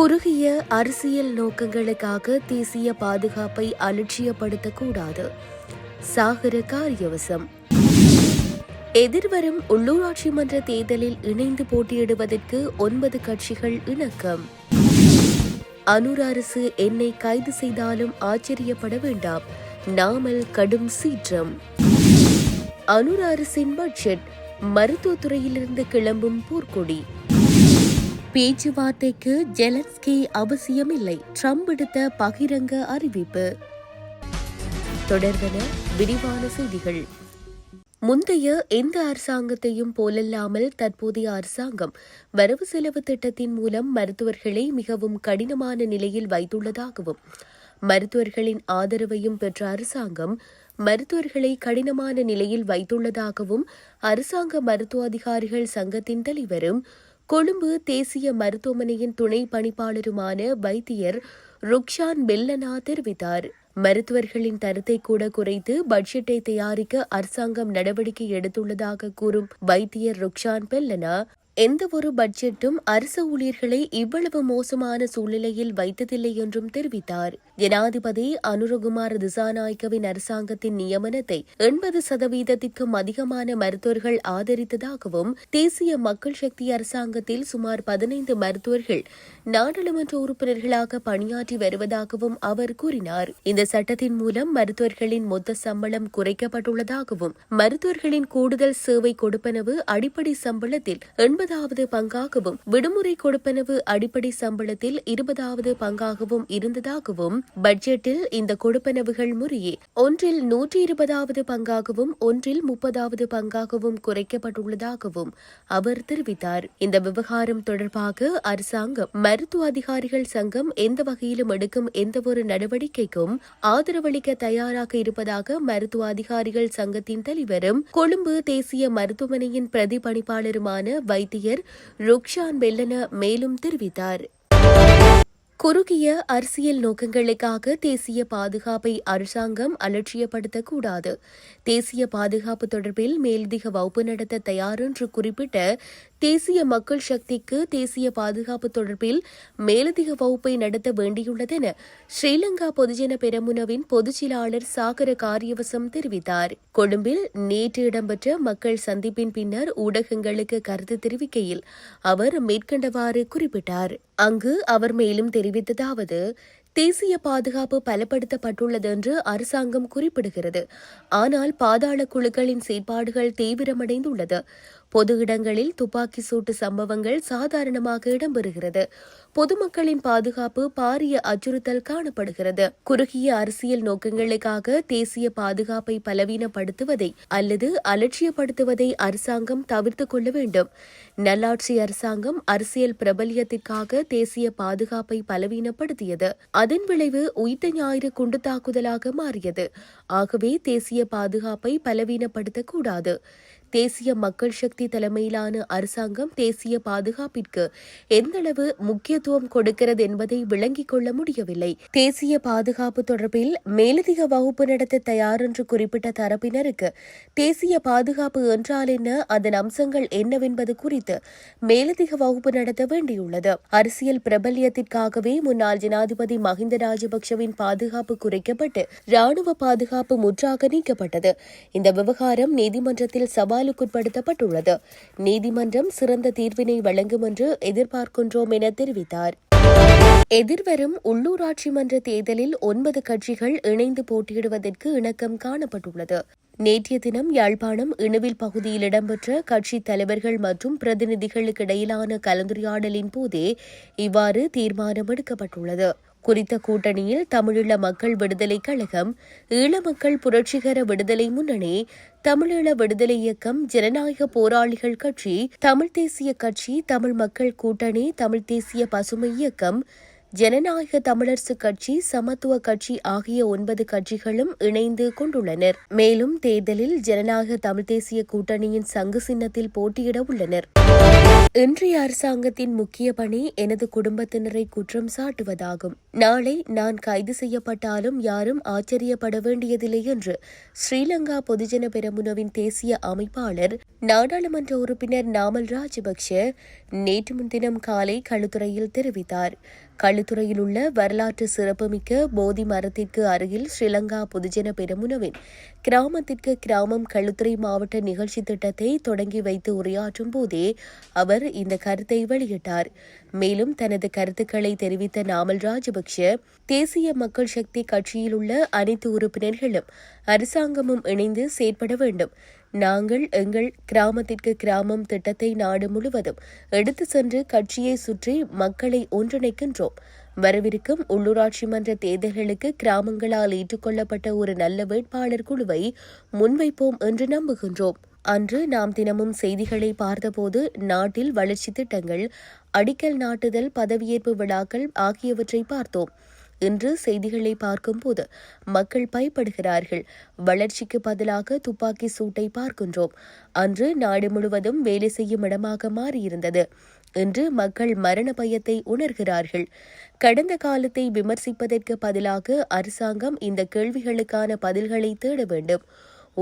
குறுகிய அரசியல் நோக்கங்களுக்காக தேசிய பாதுகாப்பை அலட்சியப்படுத்தக்கூடாது. சாகர காரியவசம். எதிர்வரும் உள்ளூராட்சி மன்ற தேர்தலில் இணைந்து போட்டியிடுவதற்கு ஒன்பது கட்சிகள் இணக்கம். அனுர் அரசு என்னை கைது செய்தாலும் ஆச்சரியப்பட வேண்டாம். நாமல் கடும் சீற்றம். அனுர் அரசின் பட்ஜெட் மருத்துவத்துறையிலிருந்து கிளம்பும் போர்க்கொடி. பேச்சுவார்த்தைக்கு ஜெலன்ஸ்கி அவசியமில்லை. ட்ரம்ப் எடுத்த பகிரங்க அறிவிப்பு. தொடர்பென விரிவான செய்திகள். முந்தைய எந்த அரசாங்கத்தையும் போலல்லாமல் தற்போதைய அரசாங்கம் வரவு செலவு திட்டத்தின் மூலம் மருத்துவர்களை மிகவும் கடினமான நிலையில் வைத்துள்ளதாகவும் மருத்துவர்களின் ஆதரவையும் பெற்ற அரசாங்கம் மருத்துவர்களை கடினமான நிலையில் வைத்துள்ளதாகவும் அரசாங்க மருத்துவ அதிகாரிகள் சங்கத்தின் தலைவரும் கொழும்பு தேசிய மருத்துவமனையின் துணை பணிப்பாளருமான வைத்தியர் ருக்ஷான் பெல்லனா தெரிவித்தார். மருத்துவர்களின் தரத்தை கூட குறைத்து பட்ஜெட்டை தயாரிக்க அரசாங்கம் நடவடிக்கை எடுத்துள்ளதாக கூறும் வைத்தியர் ருக்ஷான் பெல்லனா எந்த ஒரு பட்ஜெட்டும் அரசு ஊழியர்களை இவ்வளவு மோசமான சூழ்நிலையில் வைத்ததில்லை என்றும் தெரிவித்தார். ஜனாதிபதி அனுரகுமார் திசாநாயக்கவின் அரசாங்கத்தின் நியமனத்தை எண்பது சதவீதத்திற்கும் அதிகமான மருத்துவர்கள் ஆதரித்ததாகவும் தேசிய மக்கள் சக்தி அரசாங்கத்தில் சுமார் பதினைந்து மருத்துவர்கள் நாடாளுமன்ற உறுப்பினர்களாக பணியாற்றி வருவதாகவும் அவர் கூறினார். இந்த சட்டத்தின் மூலம் மருத்துவர்களின் மொத்த சம்பளம் குறைக்கப்பட்டுள்ளதாகவும் மருத்துவர்களின் கூடுதல் சேவை கொடுப்பனவு அடிப்படை சம்பளத்தில் எண்பது இருபதாவது பங்காகவும் விடுமுறை கொடுப்பனவு அடிப்படை சம்பளத்தில் இருபதாவது பங்காகவும் இருந்ததாகவும் பட்ஜெட்டில் இந்த கொடுப்பனவுகள் முறையே ஒன்றில் நூற்றி இருபதாவது பங்காகவும் ஒன்றில் முப்பதாவது பங்காகவும் குறைக்கப்பட்டுள்ளதாகவும் அவர் தெரிவித்தார். இந்த விவகாரம் தொடர்பாக அரசாங்கம் மருத்துவ அதிகாரிகள் சங்கம் எந்த வகையிலும் எடுக்கும் எந்தவொரு நடவடிக்கைக்கும் ஆதரவளிக்க தயாராக இருப்பதாக மருத்துவ அதிகாரிகள் சங்கத்தின் தலைவரும் கொழும்பு தேசிய மருத்துவமனையின் பிரதிபலிப்பாளருமான ஆசிரியர் ருக்ஷான் பெல்லன மேலும் தெரிவித்தார். குறுகிய அரசியல் நோக்கங்களுக்காக தேசிய பாதுகாப்பை அரசாங்கம் அலட்சியப்படுத்தக்கூடாது. தேசிய பாதுகாப்பு தொடர்பில் மேலதிக வகுப்பு நடத்த தயார் என்று குறிப்பிட்ட தேசிய மக்கள் சக்திக்கு தேசிய பாதுகாப்பு தொடர்பில் மேலதிக வகுப்பை நடத்த வேண்டியுள்ளதென ஸ்ரீலங்கா பொதுஜன பெரமுனவின் பொதுச்செயலாளர் சாகர காரியவசம் தெரிவித்தார். கொழும்பில் நேற்று இடம்பெற்ற மக்கள் சந்திப்பின் பின்னர் ஊடகங்களுக்கு கருத்து தெரிவிக்கையில் அவர் மேற்கண்டவாறு குறிப்பிட்டார். அங்கு அவர் மேலும் தெரிவித்ததாவது தேசிய பாதுகாப்பு பலப்படுத்தப்பட்டுள்ளது என்று அரசாங்கம் குறிப்பிடுகிறது. ஆனால் பாதாள குழுக்களின் செயற்பாடுகள் தீவிரமடைந்துள்ளது. பொது இடங்களில் துப்பாக்கி சூட்டு சம்பவங்கள் சாதாரணமாக இடம்பெறுகிறது. பொதுமக்களின் பாதுகாப்பு பாரிய அச்சுறுத்தல் காணப்படுகிறது. குறுகிய அரசியல் நோக்கங்களுக்காக தேசிய பாதுகாப்பை பலவீனப்படுத்துவதை அல்லது அலட்சியப்படுத்துவதை அரசாங்கம் தவிர்த்துக் கொள்ள வேண்டும். நல்லாட்சி அரசாங்கம் அரசியல் பிரபல்யத்திற்காக தேசிய பாதுகாப்பை பலவீனப்படுத்தியது. அதன் விளைவு உயிர்த்த ஞாயிறு குண்டு தாக்குதலாக மாறியது. ஆகவே தேசிய பாதுகாப்பை பலவீனப்படுத்தக்கூடாது. தேசிய மக்கள் சக்தி தலைமையிலான அரசாங்கம் தேசிய பாதுகாப்பிற்கு எந்தளவு முக்கியத்துவம் கொடுக்கிறது என்பதை விளங்கிக் கொள்ள முடியவில்லை. தேசிய பாதுகாப்பு தொடர்பில் மேலதிக வகுப்பு நடத்த தயார் என்று குறிப்பிட்ட தரப்பினருக்கு தேசிய பாதுகாப்பு என்றால் என்ன? அதன் அம்சங்கள் என்னவென்பது குறித்து மேலதிக வகுப்பு நடத்த வேண்டியுள்ளது. அரசியல் பிரபல்யத்திற்காகவே முன்னாள் ஜனாதிபதி மஹிந்த ராஜபக்சவின் பாதுகாப்பு குறைக்கப்பட்டு ராணுவ பாதுகாப்பு முற்றாக நீக்கப்பட்டது. இந்த விவகாரம் நீதிமன்றத்தில் சவால் சவாலுக்குட்படுத்தப்பட்டுள்ளது நீதிமன்றம் சிறந்த தீர்வினை வழங்கும் என்று எதிர்பார்க்கின்றோம் என தெரிவித்தார். எதிர்வரும் உள்ளூராட்சி மன்ற தேர்தலில் ஒன்பது கட்சிகள் இணைந்து போட்டியிடுவதற்கு இணக்கம் காணப்பட்டுள்ளது. நேற்றைய தினம் யாழ்ப்பாணம் இணுவில் பகுதியில் இடம்பெற்ற கட்சித் தலைவர்கள் மற்றும் பிரதிநிதிகளுக்கு இடையிலான கலந்துரையாடலின் போதே இவ்வாறு தீர்மானம் எடுக்கப்பட்டுள்ளது குறித்த கூட்டணியில் தமிழீழ மக்கள் விடுதலை கழகம் ஈழ மக்கள் புரட்சிகர விடுதலை முன்னணி தமிழீழ விடுதலை இயக்கம் ஜனநாயக போராளிகள் கட்சி தமிழ் தேசிய கட்சி தமிழ் மக்கள் கூட்டணி தமிழ் தேசிய பசுமை இயக்கம் ஜனநாயக தமிழரசு கட்சி சமத்துவ கட்சி ஆகிய ஒன்பது கட்சிகளும் இணைந்து கொண்டுள்ளனர். மேலும் தேர்தலில் ஜனநாயக தமிழ் தேசிய கூட்டணியின் சங்கு சின்னத்தில் போட்டியிட உள்ளனர். இன்றைய அரசாங்கத்தின் முக்கிய பணி எனது குடும்பத்தினரை குற்றம் சாட்டுவதாகும். நாளை நான் கைது செய்யப்பட்டாலும் யாரும் ஆச்சரியப்பட வேண்டியதில்லை என்று ஸ்ரீலங்கா பொதுஜன பெரமுனவின் தேசிய அமைப்பாளர் நாடாளுமன்ற உறுப்பினர் நாமல் ராஜபக்ஷ நேற்று முன்தினம் காலை களுத்துறையில் தெரிவித்தார். களுத்துறையில் உள்ள வரலாற்று சிறப்புமிக்க போதி மரத்திற்கு அருகில் ஸ்ரீலங்கா பொதுஜன பெருமுனவின் கிராமத்திற்கு கிராமம் களுத்துறை மாவட்ட நிகழ்ச்சி திட்டத்தை தொடங்கி வைத்து உரையாற்றும் போதே அவர் இந்த கருத்தை வெளியிட்டார். மேலும் தனது கருத்துக்களை தெரிவித்த நாமல் ராஜபக்ஷ தேசிய மக்கள் சக்தி கட்சியில் உள்ள அனைத்து உறுப்பினர்களும் அரசாங்கமும் இணைந்து செயற்பட வேண்டும். நாங்கள் எங்கள் கிராமத்திற்கு கிராமம் திட்டத்தை நாடு முழுவதும் எடுத்து சென்று கட்சியை சுற்றி மக்களை ஒன்றிணைக்கின்றோம். வரவிருக்கும் உள்ளூராட்சி மன்ற தேர்தல்களுக்கு கிராமங்களால் ஏற்றுக்கொள்ளப்பட்ட ஒரு நல்ல வேட்பாளர் குழுவை முன்வைப்போம் என்று நம்புகின்றோம். அன்று நாம் தினமும் செய்திகளை பார்த்தபோது நாட்டில் வளர்ச்சி திட்டங்கள் அடிக்கல் நாட்டுதல் பதவியேற்பு விழாக்கள் ஆகியவற்றை பார்த்தோம். இன்று செய்திகளை பார்க்கும்போது மக்கள் பயப்படுகிறார்கள். வளர்ச்சிக்கு பதிலாக துப்பாக்கி சூட்டை பார்க்கின்றோம். அன்று நாடு முழுவதும் வேலை செய்யும் இடமாக மாறியிருந்தது இன்று மக்கள் மரண பயத்தை உணர்கிறார்கள். கடந்த காலத்தை விமர்சிப்பதற்கு பதிலாக அரசாங்கம் இந்த கேள்விகளுக்கான பதில்களை தேட வேண்டும்.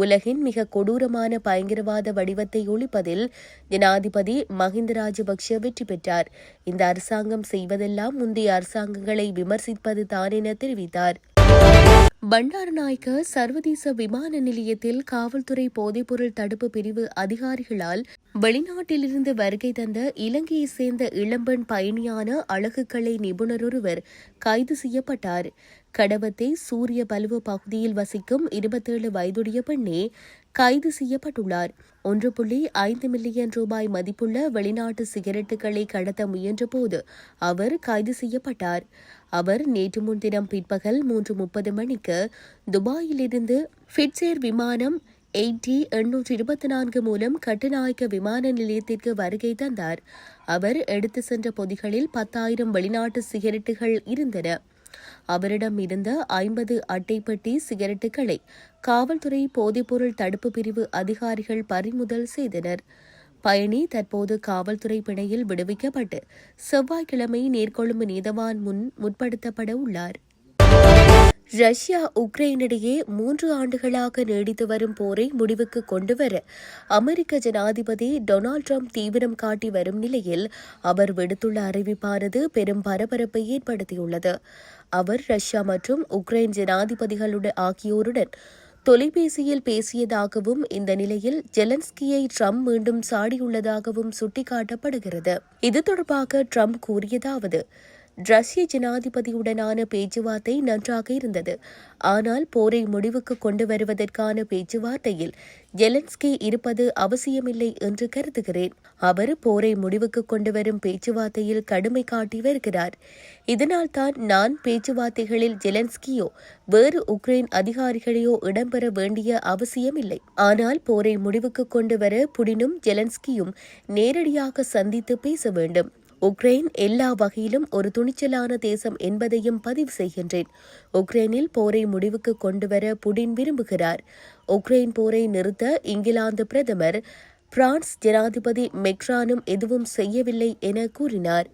உலகின் மிக கொடூரமான பயங்கரவாத வடிவத்தை ஒழிப்பதில் ஜனாதிபதி மஹிந்த ராஜபக்ஷ வெற்றி பெற்றார். இந்த அரசாங்கம் செய்வதெல்லாம் முந்தைய அரசாங்கங்களை விமர்சிப்பது தான் என தெரிவித்தார் பண்டாரநாயக்க சர்வதேச விமான நிலையத்தில் காவல்துறை போதைப்பொருள் தடுப்பு பிரிவு அதிகாரிகளால் வெளிநாட்டிலிருந்து வருகை தந்த இலங்கையைச் சேர்ந்த இளம்பெண் பயணியான அழகுக்கலை நிபுணர் ஒருவர் கைது செய்யப்பட்டார். கடவத்தை சூரிய பலுவ பகுதியில் வசிக்கும் இருபத்தேழு வயதுடைய பெண்ணே கைது செய்யப்பட்டுள்ளார். ஒன்று புள்ளி ஐந்து மில்லியன் ரூபாய் மதிப்புள்ள வெளிநாட்டு சிகரெட்டுகளை கடத்த முயன்றபோது அவர் கைது செய்யப்பட்டார். அவர் நேற்று முன்தினம் பிற்பகல் மூன்று முப்பது மணிக்கு துபாயிலிருந்து ஃபிட்சேர் விமானம் எயிட்டி எண்ணூற்றி இருபத்தி நான்கு மூலம் கட்டுநாயக்க விமான நிலையத்திற்கு வருகை தந்தார். அவர் எடுத்து சென்ற பொதிகளில் பத்தாயிரம் வெளிநாட்டு சிகரெட்டுகள் இருந்தன. அவரிடம் இருந்த ஐம்பது அட்டைப்பட்டி சிகரெட்டுகளை காவல்துறை போதைப்பொருள் தடுப்பு பிரிவு அதிகாரிகள் பறிமுதல் செய்தனர். பயணி தற்போது காவல்துறை பிணையில் விடுவிக்கப்பட்டு செவ்வாய்க்கிழமை நேர்கொழும்பு நீதவான் முன் முற்படுத்தப்பட உள்ளார். ரஷ்யா உக்ரைனிடையே மூன்று ஆண்டுகளாக நீடித்து வரும் போரை முடிவுக்கு கொண்டுவர அமெரிக்க ஜனாதிபதி டொனால்டு ட்ரம்ப் தீவிரம் காட்டி வரும் நிலையில் அவர் விடுத்துள்ள அறிவிப்பானது பெரும் பரபரப்பை ஏற்படுத்தியுள்ளது. அவர் ரஷ்யா மற்றும் உக்ரைன் ஜனாதிபதிகளுடன் ஆகியோருடன் தொலைபேசியில் பேசியதாகவும் இந்த நிலையில் ஜெலன்ஸ்கியை ட்ரம்ப் மீண்டும் சாடியுள்ளதாகவும் சுட்டிக்காட்டப்படுகிறது. இது தொடர்பாக ட்ரம்ப் கூறியதாவது ரஷ்ய ஜனாதிபதியுடனான பேச்சுவார்த்தை நன்றாக இருந்தது. ஆனால் போரை முடிவுக்கு கொண்டு வருவதற்கான பேச்சுவார்த்தையில் ஜெலன்ஸ்கி இருப்பது அவசியமில்லை என்று கருதுகிறேன். அவர் போரை முடிவுக்கு கொண்டு வரும் பேச்சுவார்த்தையில் கடுமை காட்டி வருகிறார். இதனால் தான் நான் பேச்சுவார்த்தைகளில் ஜெலன்ஸ்கியோ வேறு உக்ரைன் அதிகாரிகளையோ இடம்பெற வேண்டிய அவசியமில்லை. ஆனால் போரை முடிவுக்கு கொண்டு வர புடினும் ஜெலன்ஸ்கியும் நேரடியாக சந்தித்து பேச வேண்டும். உக்ரைன் எல்லா வகையிலும் ஒரு துணிச்சலான தேசம் என்பதையும் பதிவு செய்கின்றேன். உக்ரைனில் போரை முடிவுக்கு கொண்டுவர புடின் விரும்புகிறார். உக்ரைன் போரை நிறுத்த இங்கிலாந்து பிரதமர் பிரான்ஸ் ஜனாதிபதி மெக்ரானும் எதுவும் செய்யவில்லை என கூறினார்.